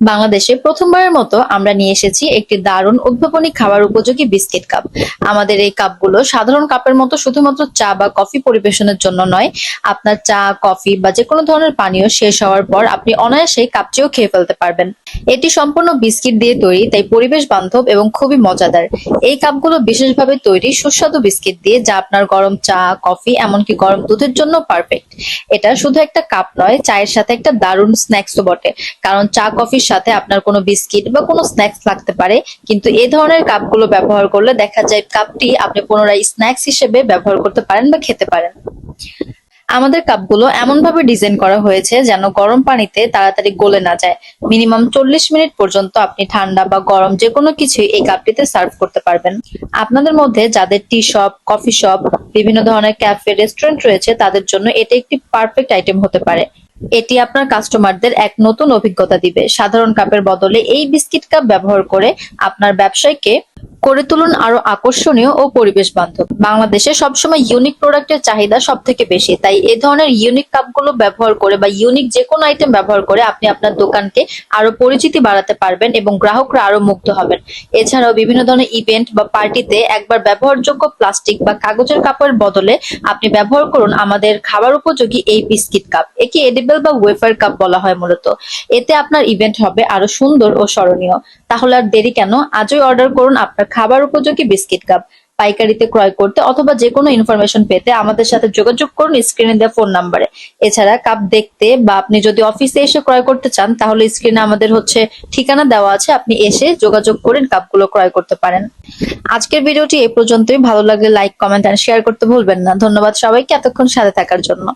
বাংলাদেশে প্রথমবারের মতো আমরা নিয়ে এসেছি একটি দারুণ উদ্ভাবনী খাবার উপযোগী বিস্কিট কাপ। আমাদের এই কাপগুলো সাধারণ কাপের মতো শুধুমাত্র চা বা কফি পরিবেশনের জন্য নয়, আপনার চা, কফি বা যে কোনো ধরনের পানীয় শেষ হওয়ার পর আপনি অনায়াসে কাপটিও খেয়ে ফেলতে পারবেন। এটি সম্পূর্ণ বিস্কিট দিয়ে তৈরি, তাই পরিবেশ বান্ধব এবং খুবই মজাদার। এই কাপগুলো বিশেষভাবে তৈরি সুস্বাদু বিস্কিট দিয়ে, যা আপনার গরম চা, কফি, এমনকি গরম দুধের জন্য পারফেক্ট। এটা শুধু একটা কাপ নয়, চায়ের সাথে একটা দারুণ স্ন্যাক্সও বটে। কারণ চা কফির সাথে আপনার কোনো বিস্কিট বা কোনো স্ন্যাক্স লাগতে পারে, কিন্তু এ ধরনের কাপগুলো ব্যবহার করলে দেখা যায় কাপটি আপনি পুনরায় স্ন্যাক্স হিসেবে ব্যবহার করতে পারেন বা খেতে পারেন। আমাদের কাপগুলো এমন ভাবে ডিজাইন করা হয়েছে যেন গরম পানিতে তাড়াতাড়ি গলে না যায়। মিনিমাম চল্লিশ মিনিট পর্যন্ত আপনি ঠান্ডা বা গরম যে কোনো কিছুই এই কাপটিতে সার্ভ করতে পারবেন। আপনাদের মধ্যে যাদের টি শপ, কফি শপ, বিভিন্ন ধরনের ক্যাফে, রেস্টুরেন্ট রয়েছে, তাদের জন্য এটা একটি পারফেক্ট আইটেম হতে পারে। এটি আপনার কাস্টমারদের এক নতুন অভিজ্ঞতা দিবে। সাধারণ কাপের বদলে এই বিস্কিট কাপ ব্যবহার করে আপনার ব্যবসায়কে করে তুলুন আরও আকর্ষণীয় ও পরিবেশ বান্ধব। বাংলাদেশে সবসময় ইউনিক প্রোডাক্টের চাহিদা সব থেকে বেশি। তাই এই ধরনের ইউনিক কাপগুলো ব্যবহার করে বা ইউনিক যে কোনো আইটেম ব্যবহার করে আপনি আপনার দোকানকে আরও পরিচিতি বাড়াতে পারবেন এবং গ্রাহকরা আরও মুগ্ধ হবেন। এছাড়াও বিভিন্ন ধরনের ইভেন্ট বা পার্টিতে একবার ব্যবহারযোগ্য প্লাস্টিক বা কাগজের কাপের বদলে আপনি ব্যবহার করুন আমাদের খাবার উপযোগী এই বিস্কিট কাপ একে এডিবল বা ওয়েফার কাপ বলা হয় মূলত। এতে আপনার ইভেন্ট হবে আরও সুন্দর ও স্মরণীয়। তাহলে আর দেরি কেন? আজই অর্ডার করুন আপনার খাবার উপযোগী বিস্কিট কাপ পাইকারিতে ক্রয় করতে অথবা যে কোনো ইনফরমেশন পেতে আমাদের সাথে যোগাযোগ করুন স্ক্রিনে দেওয়া ফোন নাম্বারে এছাড়া কাপ দেখতে বা আপনি যদি অফিসে এসে ক্রয় করতে চান, তাহলে স্ক্রিনে আমাদের হচ্ছে ঠিকানা দেওয়া আছে। আপনি এসে যোগাযোগ করে কাপগুলো ক্রয় করতে পারেন। আজকের ভিডিওটি এই পর্যন্তই। ভালো লাগলে লাইক কমেন্ট আর শেয়ার করতে ভুলবেন না। ধন্যবাদ সবাইকে। এতক্ষণ সাথে থাকার জন্য।